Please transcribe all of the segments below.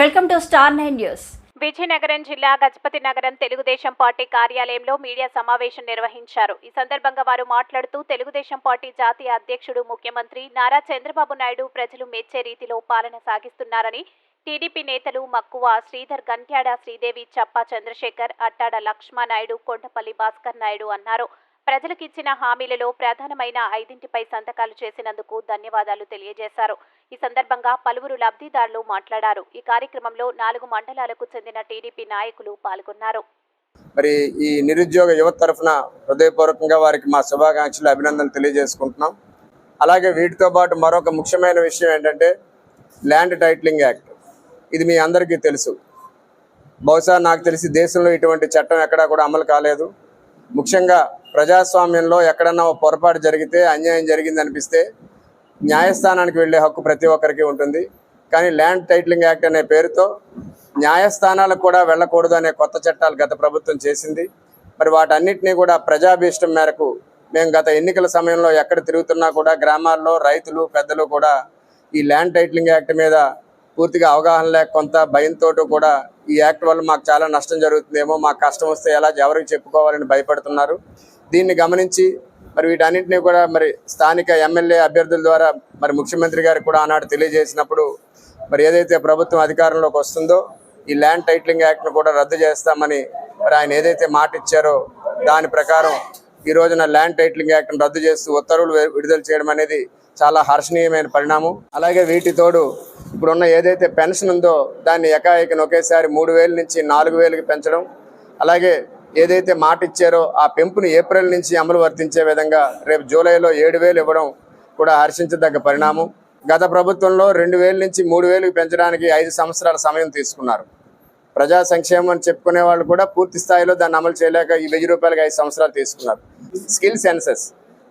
Welcome to star nine news. Vizianagaram జిల్లా గజపతి నగరం Telugu Desam party కార్యాలయంలో మీడియా సమావేశం నిర్వహించారు. ఈ సందర్భంగా వారు మాట్లాడుతూ తెలుగుదేశం పార్టీ జాతీయ అధ్యక్షుడు ముఖ్యమంత్రి నారా చంద్రబాబు నాయుడు ప్రజలు మెచ్చే రీతిలో పాలన సాగిస్తున్నారని టీడీపీ నేతలు మక్కువ శ్రీధర్ గంట్యాడ శ్రీదేవి చప్పా చంద్రశేఖర్ అట్టాడ లక్ష్మానాయుడు కొండపల్లి భాస్కర్ నాయుడు అన్నారు. ప్రజలకు ఇచ్చిన హామీలలో ప్రధానమైన ఐదింటిపై సంతకాలు చేసినందుకు ధన్యవాదాలు తెలియజేశారు. ఈ సందర్భంగా పలువురు లబ్ధిదారులు మాట్లాడారు. ఈ కార్యక్రమంలో నాలుగు మండలాలకు చెందిన టీడీపీ నాయకులు పాల్గొన్నారు. మరి ఈ నిరుద్యోగ యువత తరఫున హృదయపూర్వకంగా వారికి మా శుభాకాంక్షలు అభినందనలు తెలియజేసుకుంటున్నాం. అలాగే వీటితో పాటు మరొక ముఖ్యమైన విషయం ఏంటంటే ల్యాండ్ టైటిలింగ్ యాక్ట్. ఇది మీ అందరికీ తెలుసు. బహుశా నాకు తెలిసి దేశంలో ఇటువంటి చట్టం ఎక్కడా కూడా అమలు కాలేదు. ముఖ్యంగా ప్రజాస్వామ్యంలో ఎక్కడన్నా ఓ పొరపాటు జరిగితే అన్యాయం జరిగింది అనిపిస్తే న్యాయస్థానానికి వెళ్ళే హక్కు ప్రతి ఒక్కరికి ఉంటుంది. కానీ ల్యాండ్ టైటిలింగ్ యాక్ట్ అనే పేరుతో న్యాయస్థానాలకు కూడా వెళ్ళకూడదు అనే కొత్త చట్టాలు గత ప్రభుత్వం చేసింది. మరి వాటన్నిటినీ కూడా ప్రజాభీష్టం మేరకు మేము గత ఎన్నికల సమయంలో ఎక్కడ తిరుగుతున్నా కూడా గ్రామాల్లో రైతులు పెద్దలు కూడా ఈ ల్యాండ్ టైటిలింగ్ యాక్ట్ మీద పూర్తిగా అవగాహన లేక కొంత భయంతో కూడా ఈ యాక్ట్ వల్ల మాకు చాలా నష్టం జరుగుతుందేమో మాకు కష్టం వస్తే ఎలా ఎవరికి చెప్పుకోవాలని భయపడుతున్నారు. దీన్ని గమనించి మరి వీటన్నింటినీ కూడా మరి స్థానిక ఎమ్మెల్యే అభ్యర్థుల ద్వారా మరి ముఖ్యమంత్రి గారికి కూడా ఆనాడు తెలియజేసినప్పుడు మరి ఏదైతే ప్రభుత్వం అధికారంలోకి వస్తుందో ఈ ల్యాండ్ టైటిలింగ్ యాక్ట్ను కూడా రద్దు చేస్తామని మరి ఆయన ఏదైతే మాట ఇచ్చారో దాని ప్రకారం ఈ రోజున ల్యాండ్ టైటిలింగ్ యాక్ట్ను రద్దు చేస్తూ ఉత్తర్వులు విడుదల చేయడం అనేది చాలా హర్షణీయమైన పరిణామం. అలాగే వీటి తోడు ఇప్పుడున్న ఏదైతే పెన్షన్ ఉందో దాన్ని ఎకాఎకిన ఒకేసారి మూడు వేల నుంచి నాలుగు వేలకి పెంచడం అలాగే ఏదైతే మాట ఇచ్చారో ఆ పెంపుని ఏప్రిల్ నుంచి అమలు వర్తించే విధంగా రేపు జూలైలో ఏడు వేలు ఇవ్వడం కూడా హర్షించదగ్గ పరిణామం. గత ప్రభుత్వంలో రెండు వేల నుంచి మూడు వేలకు పెంచడానికి ఐదు సంవత్సరాల సమయం తీసుకున్నారు. ప్రజా సంక్షేమం అని చెప్పుకునే వాళ్ళు కూడా పూర్తి స్థాయిలో దాన్ని అమలు చేయలేక ఈ వెయ్యి రూపాయలకి ఐదు సంవత్సరాలు తీసుకున్నారు. Skill census.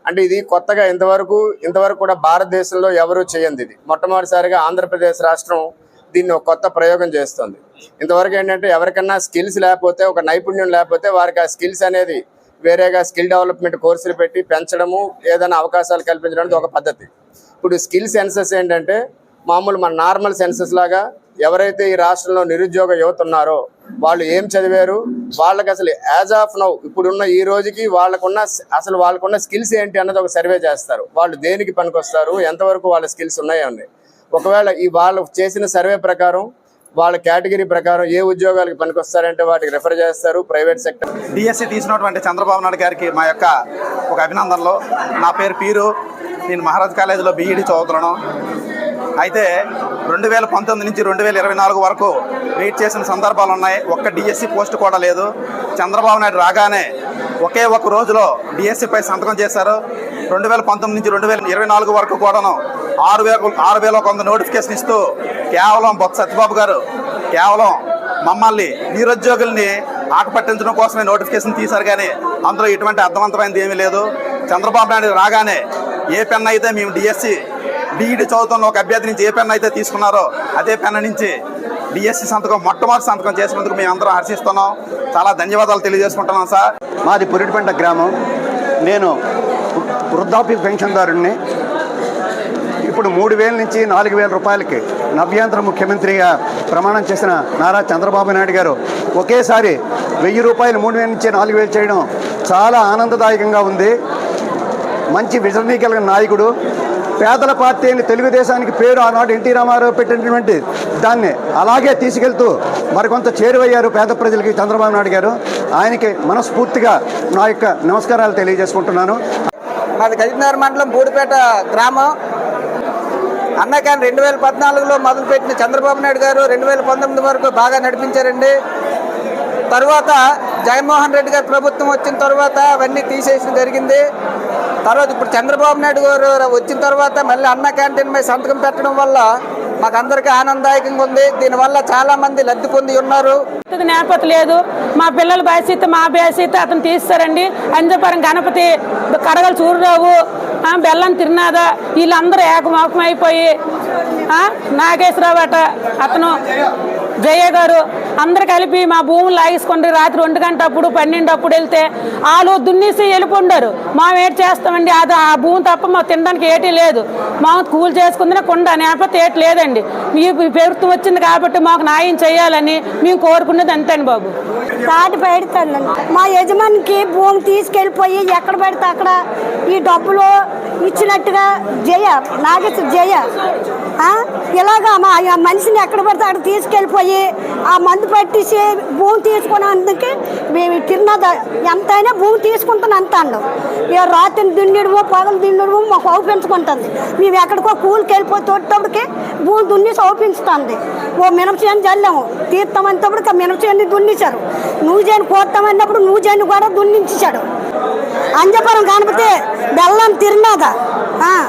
అంటే ఇది కొత్తగా ఇంతవరకు ఇంతవరకు కూడా భారతదేశంలో ఎవరూ చేయంది ఇది. మొట్టమొదటిసారిగా ఆంధ్రప్రదేశ్ రాష్ట్రం దీన్ని ఒక కొత్త ప్రయోగం చేస్తుంది. ఇంతవరకు ఏంటంటే ఎవరికన్నా స్కిల్స్ లేకపోతే ఒక నైపుణ్యం లేకపోతే వారికి ఆ స్కిల్స్ అనేది వేరేగా స్కిల్ డెవలప్మెంట్ కోర్సులు పెట్టి పెంచడము ఏదైనా అవకాశాలు కల్పించడం ఒక పద్ధతి. ఇప్పుడు స్కిల్ సెన్సెస్ ఏంటంటే మామూలు మన నార్మల్ సెన్సెస్ లాగా ఎవరైతే ఈ రాష్ట్రంలో నిరుద్యోగ యువత ఉన్నారో వాళ్ళు ఏం చదివారు? వాళ్ళకి అసలు యాజ్ ఆఫ్ నౌ ఇప్పుడున్న ఈ రోజుకి వాళ్ళకున్న అసలు వాళ్ళకున్న స్కిల్స్ ఏంటి అన్నది ఒక సర్వే చేస్తారు. వాళ్ళు దేనికి పనికొస్తారు? ఎంతవరకు వాళ్ళ స్కిల్స్ ఉన్నాయని ఒకవేళ ఈ వాళ్ళు చేసిన సర్వే ప్రకారం వాళ్ళ కేటగిరీ ప్రకారం ఏ ఉద్యోగాలకు పనికొస్తారంటే వాటికి రెఫర్ చేస్తారు ప్రైవేట్ సెక్టర్ డిఎస్సి తీసినటువంటి చంద్రబాబు నాయుడు గారికి మా యొక్క ఒక అభినందనలు. నా పేరు పీరు. నేను మహారాజ్ కాలేజీలో బీఈడి చదువుతున్నాను. అయితే రెండు వేల పంతొమ్మిది నుంచి రెండు వేల ఇరవై నాలుగు వరకు వెయిట్ చేసిన సందర్భాలు ఉన్నాయి. ఒక్క డిఎస్సి పోస్ట్ కూడా లేదు. చంద్రబాబు నాయుడు రాగానే ఒకే ఒక రోజులో డిఎస్సిపై సంతకం చేశారు. రెండు వేల పంతొమ్మిది నుంచి రెండు వేల ఇరవై నాలుగు వరకు కూడాను ఆరు వేల ఆరు వేల కొంత నోటిఫికేషన్ ఇస్తూ కేవలం బొత్స సత్యబాబు గారు కేవలం మమ్మల్ని నిరుద్యోగుల్ని ఆకపట్టించడం కోసమే నోటిఫికేషన్ తీశారు కానీ అందులో ఎటువంటి అర్థవంతమైనది ఏమీ లేదు. చంద్రబాబు నాయుడు రాగానే ఏ పెన్ అయితే మేము డిఎస్సి డిఈడి చదువుతున్న ఒక అభ్యర్థి నుంచి ఏ పెన్ అయితే తీసుకున్నారో అదే పెన్ నుంచి డిఎస్సి సంతకం మొట్టమొదటి సంతకం చేసినందుకు మేము అందరం హర్షిస్తున్నాం. చాలా ధన్యవాదాలు తెలియజేసుకుంటున్నాం సార్. మాది పురిటిపెంట గ్రామం. నేను వృద్ధాప్య పెన్షన్దారుణ్ణి. ఇప్పుడు మూడు వేల నుంచి నాలుగు వేల రూపాయలకి నవ్యాంధ్ర ముఖ్యమంత్రిగా ప్రమాణం చేసిన నారా చంద్రబాబు నాయుడు గారు ఒకేసారి వెయ్యి రూపాయలు మూడు వేల నుంచి నాలుగు వేలు చేయడం చాలా ఆనందదాయకంగా ఉంది. మంచి విజనీ కలిగిన నాయకుడు. పేదల పార్టీ అని తెలుగుదేశానికి పేరు ఆనాడు ఎన్టీ రామారావు పెట్టినటువంటి దాన్ని అలాగే తీసుకెళ్తూ మరికొంత చేరువయ్యారు పేద ప్రజలకి చంద్రబాబు నాయుడు గారు. ఆయనకి మనస్ఫూర్తిగా నా యొక్క నమస్కారాలు తెలియజేసుకుంటున్నాను. మాది గజనగర్ మండలం బూడిపేట గ్రామం. అన్నకాని రెండు వేల పద్నాలుగులో మొదలుపెట్టిన చంద్రబాబు నాయుడు గారు రెండు వేల పంతొమ్మిది వరకు బాగా నడిపించారండి. తర్వాత జగన్మోహన్ రెడ్డి గారి ప్రభుత్వం వచ్చిన తర్వాత అవన్నీ తీసేసిన జరిగింది. తర్వాత ఇప్పుడు చంద్రబాబు నాయుడు గారు వచ్చిన తర్వాత మళ్ళీ అన్న క్యాంటీన్ మీద సంతకం పెట్టడం వల్ల మాకు అందరికీ ఆనందదాయకంగా ఉంది. దీనివల్ల చాలా మంది లబ్ధి పొంది ఉన్నారు. ఇది లేదు. మా పిల్లల భవిష్యత్తు మా భవిష్యత్తు అతను తీస్తారండి. అంజపురం గణపతి కడగల చూడరావు. ఆ, బెల్లం తిన్నాదా వీళ్ళందరూ ఏకమోకమైపోయి అయిపోయి నాగేశ్వరరావు అట అతను జయ గారు అందరు కలిపి మా భూములు లాగేసుకోండి. రాత్రి ఒంటి గంట అప్పుడు పన్నెండు అప్పుడు వెళ్తే వాళ్ళు దున్నేసి వెళ్ళిపోండారు మా ఏటి చేస్తామండి? అది ఆ భూమి తప్ప మాకు తినడానికి ఏటీ లేదు. మా కూలి చేసుకుందిన కొండ నేపథ్యం ఏటి లేదండి. మీ ప్రభుత్వం వచ్చింది కాబట్టి మాకు న్యాయం చేయాలని మేము కోరుకున్నది అంతేండి బాబు. తాటి పెడతాను మా యజమానికి భూమి తీసుకెళ్ళిపోయి ఎక్కడ పెడితే అక్కడ ఈ డబ్బులు ఇచ్చినట్టుగా జయ నాగేశ్వర జయ. ఇలాగా మా ఆ మనిషిని ఎక్కడ పడితే అక్కడ తీసుకెళ్ళిపోయి ఆ మందు పట్టేసి భూమి తీసుకున్నందుకే మేము తిన్నద? ఎంతైనా భూమి తీసుకుంటాను అంత ఇక రాత్రి దున్నిడము పగలు దున్నిడము మాకు అవుపించుకుంటుంది మేము ఎక్కడికో కూలికి వెళ్ళిపోయి భూమి దున్నేసి అవుపించుతుంది ఓ మినపచేను చల్లాము. తీర్థమంతప్పుడు మినపచేని దున్నించారు నువ్వు చేయని కోస్తామన్నప్పుడు నువ్వు చేయని కూడా దున్నించాడు అంజపురం కనిపితే బెల్లం తిరినాదా?